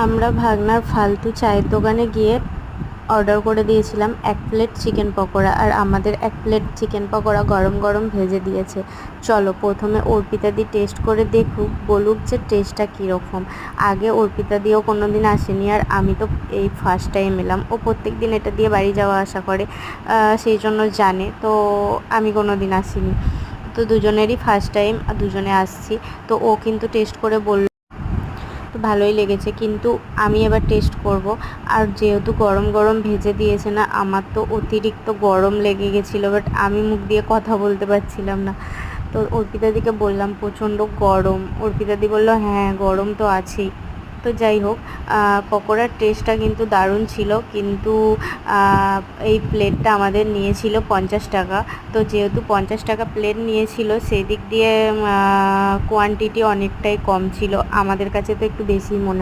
আমরা ভাগনার ফালতু চায়ের দোকানে গিয়ে অর্ডার করে দিয়েছিলাম এক প্লেট চিকেন পকোড়া আর আমাদের এক প্লেট চিকেন পকোড়া গরম গরম ভেজে দিয়েছে। চলো প্রথমে অর্পিতা দি টেস্ট করে দেখুক, বলুক যে টেস্টটা কীরকম। আগে অর্পিতা দিও কোনো দিন আসেনি আর আমি তো এই ফার্স্ট টাইম এলাম। ও প্রত্যেক দিন এটা দিয়ে বাড়ি যাওয়া আসা করে সেই জন্য জানে। তো আমি কোনো দিন আসিনি। তো দুজনেরই ফার্স্ট টাইম দুজনে আসছি। তো ও কিন্তু টেস্ট করে বলল তো ভালোই লেগেছে, কিন্তু আমি এবার টেস্ট করব। আর যেহেতু গরম গরম ভেজে দিয়েছে না, আমার তো অতিরিক্ত গরম লেগে গেছিল বাট আমি মুখ দিয়ে কথা বলতে পারছিলাম না। তো অর্পিতাদিকে বললাম, প্রচণ্ড গরম। অর্পিতাদি বলল হ্যাঁ গরম তো আছেই। তো যাই হোক পকোড়ার টেস্টটা কিন্তু দারুণ ছিল। কিন্তু এই প্লেটটা আমাদের নিয়েছিল পঞ্চাশ টাকা। তো যেহেতু পঞ্চাশ টাকা প্লেট নিয়েছিল সেই দিক দিয়ে কোয়ান্টিটি অনেকটাই কম ছিল। আমাদের কাছে তো একটু বেশি মনে